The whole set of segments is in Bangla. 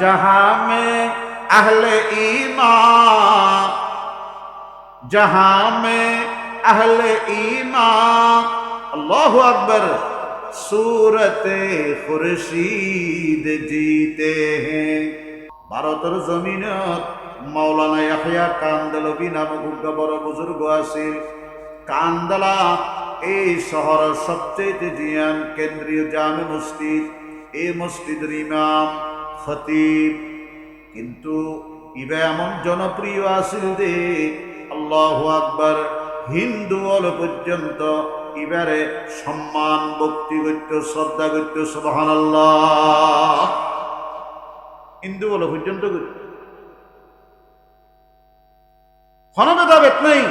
जहां में अहले ईमान जहां में अहले ईमान अल्लाह अकबर सूरत खुर्शीद जीते हैं ভারতের জমিনত মাওলানা ইয়াহিয়া কান্দলবি নামক উগ্র বড় বুজুর্গ আছিল কান্দলা এই শহরের সবচেয়ে জিয়ান কেন্দ্রীয় জামে মসজিদ এই মসজিদের ইমাম খতিব কিন্তু ইবে এমন জনপ্রিয় আছিল যে আল্লাহ আকবার হিন্দু হল পর্যন্ত ইবারে সম্মান, ভক্তি করত শ্রদ্ধা করত সুবহান হিন্দু হল পর্যন্ত করত কোনো ভেদাভেদ নেই,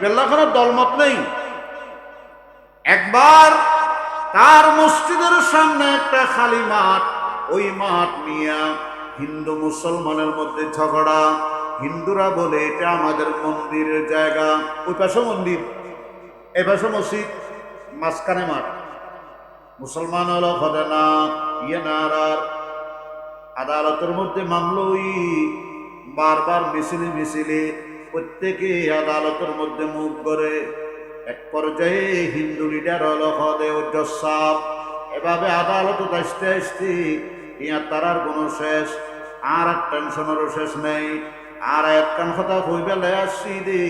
বেল্লাখানোর দলমত নেই। একবার তার মসজিদের সামনে একটা খালি মাঠ ওই মাঠ নিয়ে হিন্দু মুসলমানের মধ্যে ঝগড়া। হিন্দুরা বলে এটা আমাদের মন্দিরের জায়গা। ওই পাশে মন্দির এ পাশে মসজিদ, মাঝখানে মাঠ। মুসলমান হলো হবে না ইয়ে না আর আদালতের মধ্যে মামলই বারবার মিছিলে মিছিলে প্রত্যেকে আদালতের মধ্যে মুখ করে। এক পর্যায়ে হিন্দু লিডার হলো হদে সাপ এভাবে আদালত আসতে আসতে ইয়া তারার কোনো শেষ, আর এক টেনশনেরও শেষ নেই। আর একখান কথা হইবে আসছি দি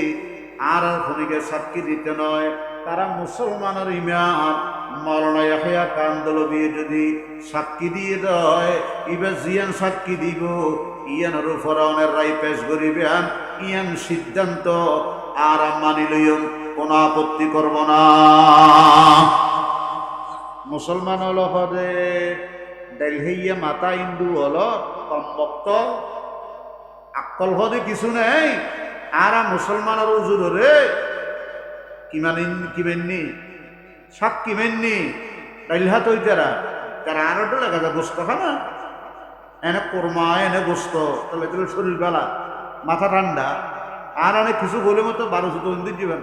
আর আর খনিকে সাক্ষী দিতে নয়। তারা মুসলমানের ইমাম মরণা ইয়াহিয়া কান্দলবি যদি সাক্ষী দিয়ে দেয়, ইবে জিয়ান সাক্ষী দিব। ইয়ানের ফরাউনের রায় পেশ করিবেন, ইয়ান সিদ্ধান্ত, আর মানি লইম কোন আপত্তি করব না। মুসলমান হলো হদে দেলহিয়া মাতা হিন্দু হলো কমবক্ত। আকল হদে কিছু নেই। আর মুসলমানের উজুর রে কিমান কিমেননি? সাক কিমেননি? ডাইলহা তৈ তারা তারা আরও তো লেখা যায় গোস্ত খানা। এনে কোরমা এনে গোস্ত। তাহলে শরীর বেলা মাথা ঠান্ডা আর অনেক কিছু বলে মতো বারো চোদ্দ দিন জীবন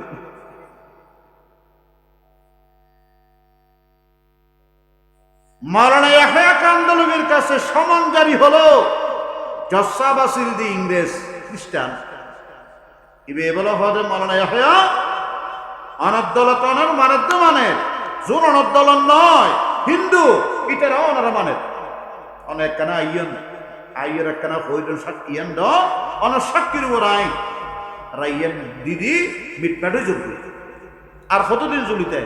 মারানা ইয়াহিয়া কান্দলবির কাছে সমান জারি হলো দি ইংরেজ খ্রিস্টান। ইবে বলো হদে মারানা ইয়াহিয়া অনদ্দলতনের মানে জোর অনদ্দলন নয়, হিন্দু, ইটারা ওনারা মানে অনেক কানা আইয়ন, আইয়ের একখানা প্রয়োজন সাক্ষিয়ান দ সাক্ষীর উপর আইন। রাইয়েন দিদি মিটমাটে যোগ্য আর কতদিন চলিতে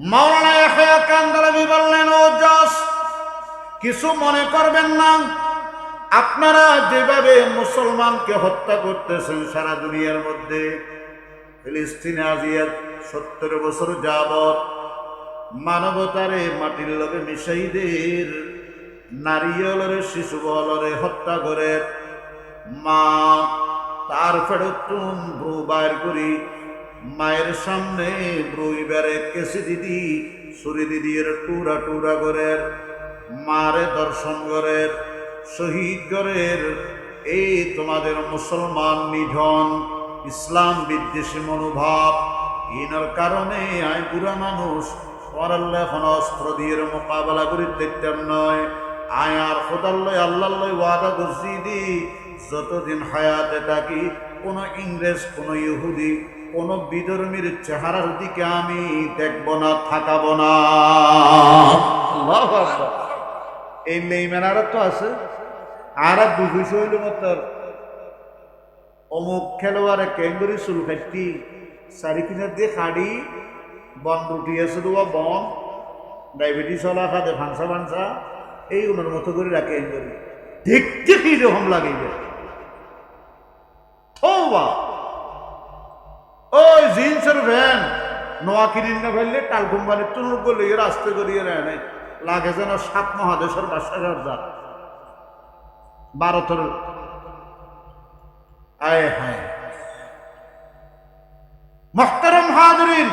মাওলানা ইয়াহয়া কান্দালাবি বললেন, ও কিছু মনে করবেন না। আপনারা যেভাবে মুসলমানকে হত্যা করতেছেন সারা দুনিয়ার মধ্যে, ফিলিস্তিনে আজিয়া সত্তর বছর যাবৎ মানবতারে মাটির লগে মিশাইদের নারিয়লরে শিশু বলরে হত্যা করে। মা, তার ফেরতুন ব্রু বাইর করি মায়ের সামনে ব্রুইবারে কেসি দিদি, সুরি দিদির টুরা টুরা করে মারে দর্শন করে শহীদ করের এই তোমাদের মুসলমান নিধন, ইসলাম বিদ্বেষী মনোভাব ইনার কারণে আয় বুড়া মানুষ পরাল্লাহ এখন অস্ত্র দিয়ে মোকাবেলা করি দেখতাম নয়। আয় আর খোদাল্লয় আল্লাহ ওয়াদা করছি দি, যতদিন হায়াতে থাকি, কোন ইংরেজ, কোন ইহুদি কোন বিধর্মীর চেহারার দিকে আমি দেখব না থাকাব না। এই মেইমেনার তো আছে। আর বুঝিস হইল মতর। অমুক খেলোয়াড়ে কেঙ্গুরি চুল খাটি চারি কিনার দিয়ে খাড়ি বন রুটি আছে দেওয়া বন ডায়াবেটিস হলা খাদে ফাংসা ফাংসা এই ওনার মতো করে রাখে এঙ্গুরি দেখতে কি রকম লাগে বা ওই জিন্সের ভ্যান নোয়া কিনিন না ফেললে টাল কোম্পানির তুনুর করলে এর আস্তে করিয়ে নেয় নাই লাগে যেন সাত মহাদেশের বাসা যা ভারতের আয় হায় মহতারম হাজরিন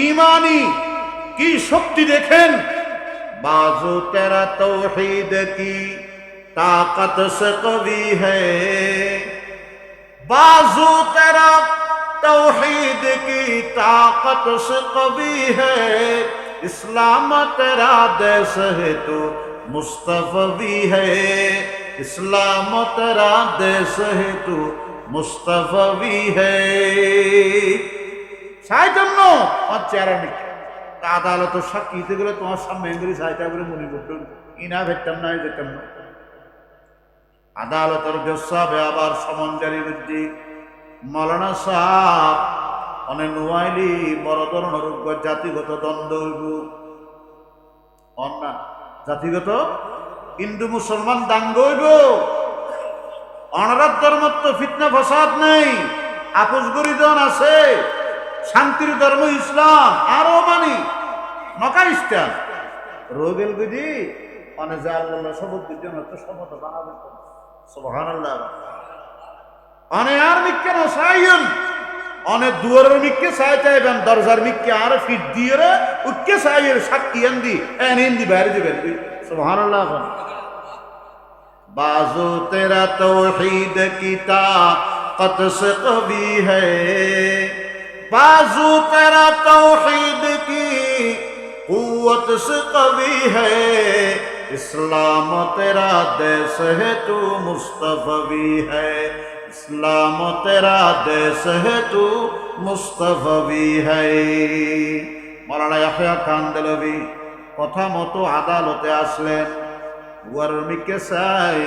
ইমানি কি শক্তি দেখেন बाजू तेरा तौहीद की ताकत से कवि है बाजू तेरा توحید کی طاقت سے قوی ہے اسلام تیرا دیس ہے تو مصطفی ہے اسلام تیرا دیس ہے تو مصطفی ہے সাহিত্য আমার চেহারা নিচ্ছে আদালত সাক্ষী দিতে গেলে তোমার সামনে এগুলি সাহিত্য করে মনে করতেন ইনা ভেটতাম না ভেটতাম না আদালতের জোসাবে আবার সমন জারি বুদ্ধি মৌলানা সাহ অনেক নোয়াইলি বড় ধরনের জাতিগত দ্বন্দ্ব হইব। অন্যা, জাতিগত? হিন্দু মুসলমান দাঙ্গ হইব। অনারাত ধর্মত্ব ফিতনা ফসাদ নেই। আপোষ গরিজন আছে। শান্তির ধর্ম ইসলাম, আরও মানি। নকা ইস্টান রোগেল বিধি মানে যে আল্লাহ অনে আর মিককে নসাইন অনে দুয়ারের মিককে সাই চাইবেন দরজার মিককে আর ফিট দিয়ে রে সাইয়ের সাক্ষী এন্দি এন হিন্দি বাইরে দিবেন সুবহানাল্লাহ بازو تیرا توحید کی طاقت سے قوی ہے۔ بازو تیرا توحید کی قوت سے قوی ہے۔ اسلام تیرا دیس ہے تو مصطفی ہے۔ ইসলাম তেরা দেশ হেতু মুস্তফবি হাই। বিহাই ইয়াহিয়া খান দেলবি কথা মতো আদালতে আসলেন। ওয়ারমিকে চাই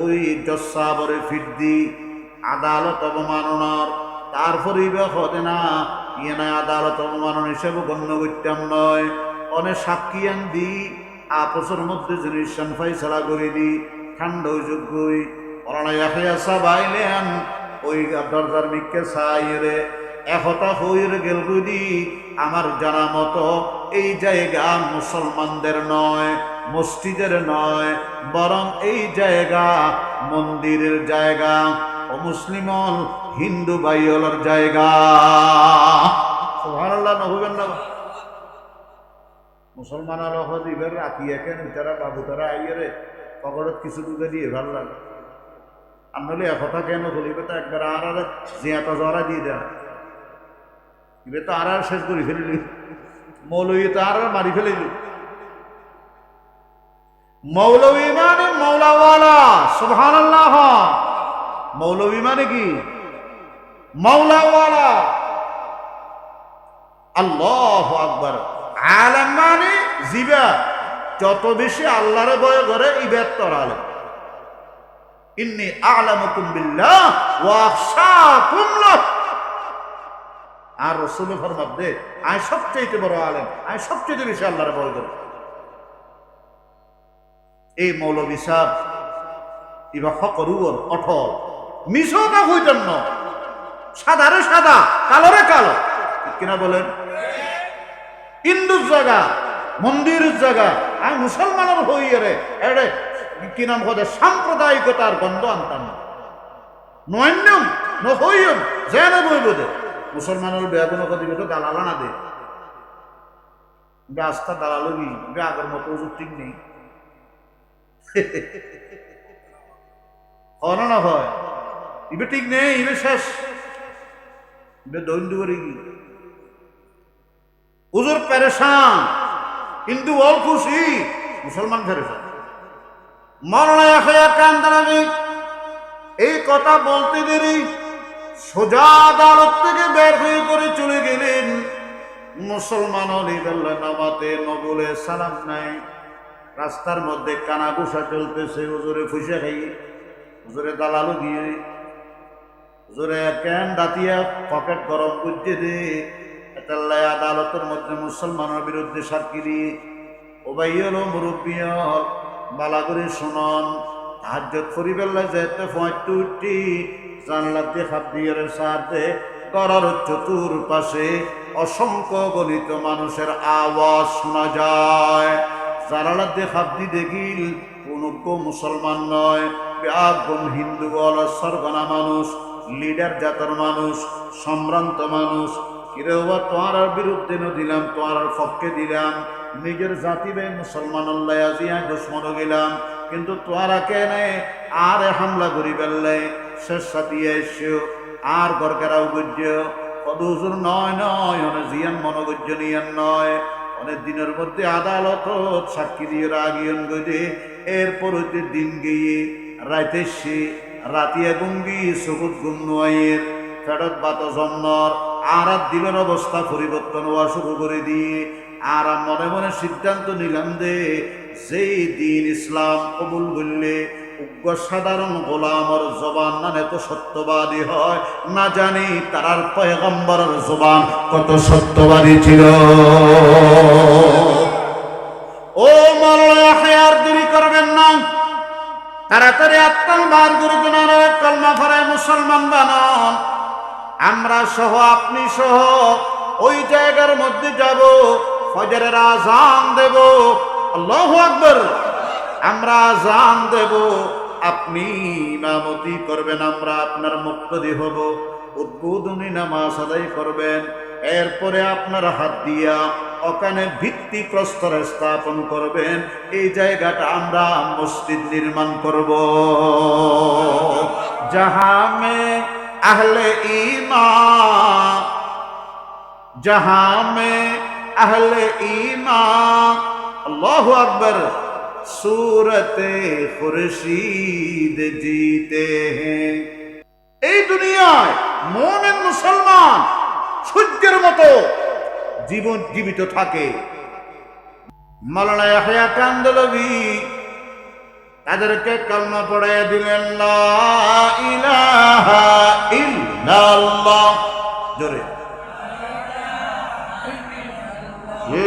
ওই জসাবরে ফিরদি, আদালত অবমাননার। তার পরিবেশ হতে না ইয়ে না আদালত অবমানন হিসেবে গণ্য করতাম নয়। অনেক সাক্ষী আন দি আপসের মধ্যে যিনি সানফাই ছাড়া করে দি ঠান্ডা যোগ্যই। ওই আমার জানা মতো এই জায়গা মুসলমানদের নয়, মসজিদের নয়, বরং এই জায়গা মন্দিরের জায়গা ও মুসলিম হিন্দু বাইলের জায়গা। মুসলমান আলো হজিবের রাতি একেন তারা বাবু তারা আইয়ারে পকড়ত কিছু দুধে দিয়ে ভালো লাগে। আর নলে একথা কেন বলিবে তো একবার আর আর জিয়াটা জরা দিয়ে দেয় এবার তো আর আর শেষ করে ফেলিলি। মৌলবী তো আর আর মারি ফেলিলি। মৌলবী মানে মৌলাওয়ালা সুবহান আল্লাহ মৌলবী মানে কি? মৌলাওয়ালা। আল্লাহ আকবর। আলম মানে জিবা। যত বেশি আল্লাহরে ভয় করে ইবাদ তোর আলম ইন্নি আলামুকুম বিল্লাহ ওয়া আখশাকুম লাহ। আর রসুল ফরমাব দে, আয় সবচেয়ে বড় আলেম, আয় সবচেয়ে বেশি আল্লাহরে ভয় করে এই মৌলবী সাহ ইবা ফকরুর অঠল মিশো তা হইতেন না সাদারে সাদা কালোরে কালো। কিনা বলেন? হিন্দুর জায়গা, মন্দিরের জায়গা আমি মুসলমানের হইয়ে রে এড়ে কি নাম কদে সাম্প্রদায়িকতার গন্ধ আনতাম। না নয়ন্যম নহইয়ম যেন বইব দে। মুসলমানের বেগুন দিবে তো দালালা না দে। রাস্তা দালালো কি আগের মতো ঠিক নেই। হয় না হয়। ইবে ঠিক নেই ইবে শেষ। ইবে দৈন্দ করে কি? উজুর পেরেশান, হিন্দু অল খুশি, মুসলমান পেরেশান মরণা কান দাঁড়াবি এই কথা বলতে দেরি, সোজা আদালত থেকে বের হয়ে করে চলে গেলেন। মুসলমান অলিদাল্লাহ নামাতে নবলে সালাম নাই। রাস্তার মধ্যে কানা ঘুষা চলতেছে, হুজুরে ফুসে খাই, হুজুরে দালালু দিয়ে হুজুরে কেন দাতিয়া পকেট গরম করছে দে। এতাল্লাই আদালতের মধ্যে মুসলমানের বিরুদ্ধে সাক্ষী দিয়ে ও বালা করে শুনন হাজ্জত করি যেতে জানলা দিয়ে হাত দিয়ে সাথে করার চতুর পাশে অসংখ্য গণিত মানুষের আওয়াজ শোনা যায়। জানালা দিয়ে হাত দিয়ে দেখিল কোন মুসলমান নয়। ব্যাগুন হিন্দু বল সরগনা মানুষ, লিডার জাতের মানুষ, সম্ভ্রান্ত মানুষ। কিরে তোমার বিরুদ্ধে দিলাম তোমার পক্ষে দিলাম। নিজের জাতি বে মুসলমান আল্লাহ গেলাম। কিন্তু তোয়ারা কেনে আর হামলা করি বেললে শেষ সাথী এসো। আর গরকেরাও গুজ্য কদুজুর নয় নয়। অনে জিয়ান মনগুজ্য নিয়ান নয়। অনেক দিনের মধ্যে আদালত সাক্ষী দিয়ে রাগিয়ন গজে এরপর হইতে দিন গিয়ে রাইতে সে রাতিয়া গুঙ্গি সবুজ গুন্নয়ের ফেরত বাত জন্মর। আর দিনের অবস্থা পরিবর্তন হওয়া শুরু করে দিয়ে আর মনে মনে সিদ্ধান্ত নিলাম যে, যেই দিন ইসলাম কবুল করলে উগ্র সাধারণ গোলামর জবান না এত সত্যবাদী হয়। না জানি তারার পয়গম্বরের জবান কত সত্যবাদী ছিল। ও হায়ার দেরি করবেন না। তাড়াতাড়ি আত্মাল বার দিন কলমা মুসলমান বানান। আমরা সহ, আপনি সহ ওই জায়গার মধ্যে যাব। ফজরের আজান দেব। আল্লাহু আকবার। আমরা আজান দেব। আপনি ইমামতি করবেন, আমরা আপনার মুক্তদি হব। উদ্বোধনী নামাজ আদায় করবেন। এরপরে আপনার হাত দিয়া ওখানে ভিত্তি প্রস্তর স্থাপন করবেন। এই জায়গাটা আমরা মসজিদ নির্মাণ করব। যাহা মে আহলে ইমান जहां আহলে ইমান আল্লাহু আকবার। সুরতে খুরশিদ জিতে হ্যাঁ। এই দুনিয়ায় মোমেন মুসলমান সূর্যের মতো জীবন জীবিত থাকে। মালানা ইয়াহয়া কান্দলবি তাদেরকে কালমা পড়াইয়া দিলেন, লা ইলাহা ইল্লাল্লাহ। জোরে।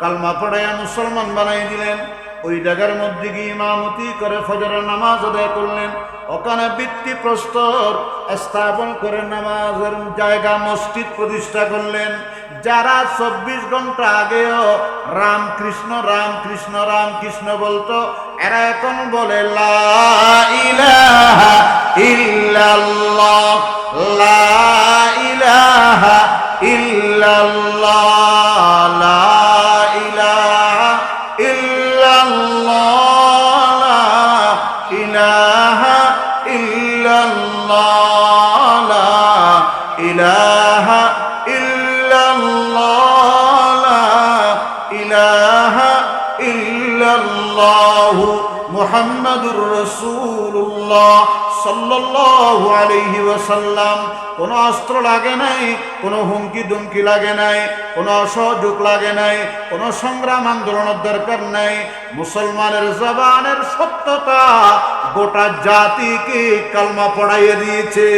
কালমা পড়াইয়া মুসলমান বানাই দিলেন। ওই জায়গার মধ্যে গিয়ে ইমামতি করে ফজরের নামাজ আদায় করলেন। ওখানে বৃত্তি প্রস্তর স্থাপন করে নামাজের জায়গা মসজিদ প্রতিষ্ঠা করলেন। যারা চব্বিশ ঘণ্টা আগেও রাম কৃষ্ণ রাম কৃষ্ণ রাম কৃষ্ণ বলতো, এরা এখন বলে, লা ইলাহা ইল্লাল্লাহ, লা ইলাহা ইল্লাল্লাহ। মুহাম্মাদুর রাসূলুল্লাহ সাল্লাল্লাহু আলাইহি ওয়াসাল্লাম। কোনো অস্ত্র লাগে নাই, কোনো হুমকি দুমকি লাগে নাই, কোনো অসহযোগ লাগে নাই, কোনো সংগ্রাম আন্দোলনের দরকার নাই। মুসলমানের জবানের সত্যতা গোটা জাতিকে কালমা পড়াইয়ে দিয়েছে।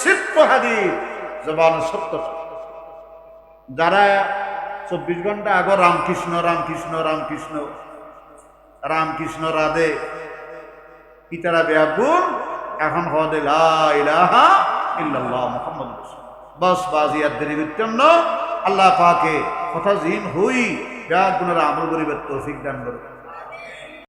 সিদ্ধ হাদিস জবানের সত্যতা যারা চব্বিশ ঘণ্টা আগে রামকৃষ্ণ রামকৃষ্ণ রামকৃষ্ণ রামকৃষ্ণ রাধে। পিতারা বেয়াগুন এখন হদে লাহা মুহাম্মদ বস বাজিয়াত দেরি বিচ্ছন্ন। আল্লাহ পাকে কথা জিন হই বেয়াগুনের আমল গরিবের তৌফিক দান করুন।